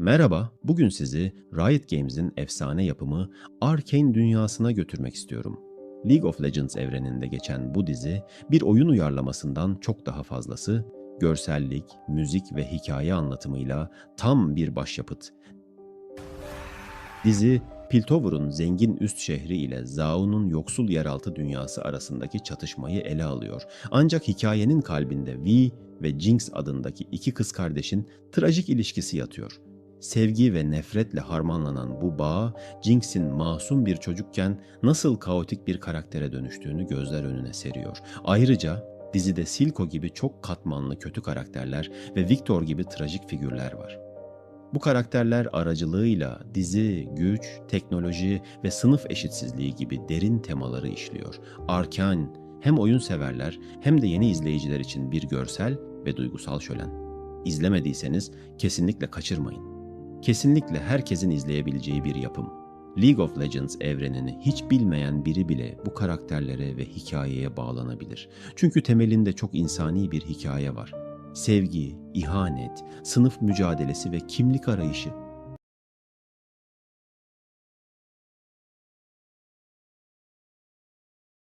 Merhaba, bugün sizi Riot Games'in efsane yapımı Arcane dünyasına götürmek istiyorum. League of Legends evreninde geçen bu dizi bir oyun uyarlamasından çok daha fazlası, görsellik, müzik ve hikaye anlatımıyla tam bir başyapıt. Dizi, Piltover'un zengin üst şehri ile Zaun'un yoksul yeraltı dünyası arasındaki çatışmayı ele alıyor. Ancak hikayenin kalbinde Vi ve Jinx adındaki iki kız kardeşin trajik ilişkisi yatıyor. Sevgi ve nefretle harmanlanan bu bağ, Jinx'in masum bir çocukken nasıl kaotik bir karaktere dönüştüğünü gözler önüne seriyor. Ayrıca dizide Silco gibi çok katmanlı kötü karakterler ve Victor gibi trajik figürler var. Bu karakterler aracılığıyla dizi, güç, teknoloji ve sınıf eşitsizliği gibi derin temaları işliyor. Arkan hem oyun severler hem de yeni izleyiciler için bir görsel ve duygusal şölen. İzlemediyseniz kesinlikle kaçırmayın. Kesinlikle herkesin izleyebileceği bir yapım. League of Legends evrenini hiç bilmeyen biri bile bu karakterlere ve hikayeye bağlanabilir. Çünkü temelinde çok insani bir hikaye var. Sevgi, ihanet, sınıf mücadelesi ve kimlik arayışı.